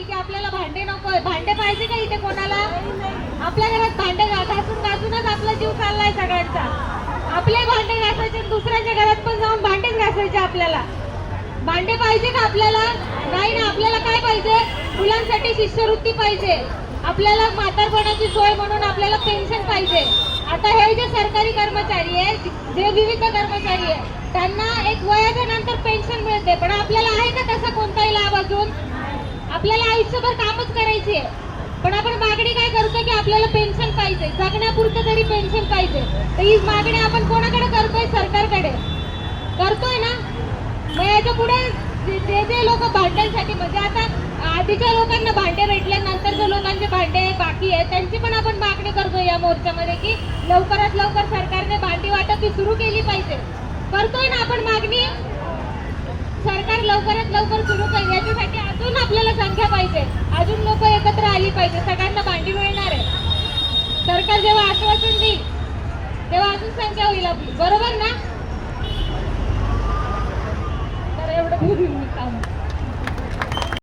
आली की आपल्याला भांडे नको भांडे पाहिजे का इथे कोणाला? आपल्या घरात भांडे घासून घासूनच आपला जीव चाललाय सगळ्यांचा. आपले भांडे घासायचे दुसऱ्याच्या घरात पण जाऊन भांडेच घासायचे आपल्याला. भांडे पाहिजे का आपल्याला? नाही ना आपल्याला काय पाहिजे? मुलांसाठी शिष्यवृत्ती पाहिजे. आपल्याला म्हातारपणाची सोय म्हणून आपल्याला पेन्शन पाहिजे. आता हे जे सरकारी कर्मचारी आहे जे विविध कर्मचारी आहे त्यांना एक वयाच्या नंतर पेन्शन मिळते. पण आपल्याला आहे का तसा कोणताही लाभ अजून? आपल्याला आयुष्यभर कामच करायची आहे. पण आपण मागणी काय करतो की आपल्याला पेन्शन पाहिजे. जगण्यापुरतं तरी पेन्शन पाहिजे. तर ही मागणी आपण कोणाकडे करतोय? सरकारकडे. करतोय ना? मग याच्यापुढे जे जे- लोक भांड्यांसाठी म्हणजे आता आधीच्या लोकांना भांडे भेटले नंतर जे लोकांचे भांडे बाकी आहे त्यांची पण आपण मागणी करतोय या मोर्चामध्ये की लवकरात लवकर सरकारने भांडी वाटप ही सुरू केली पाहिजे. करतोय ना आपण मागणी? सरकार लवकरात लवकर सुरू पाहिजे. अजून लोक एकत्र आली पाहिजे. सगळ्यांना भांडी मिळणार आहे सरकार जेव्हा आश्वासन देईल तेव्हा अजून संख्या होईल आपली. बरोबर ना? तर एवढं बोलून मी